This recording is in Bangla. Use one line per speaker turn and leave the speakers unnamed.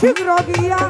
শীঘ্র গিয়া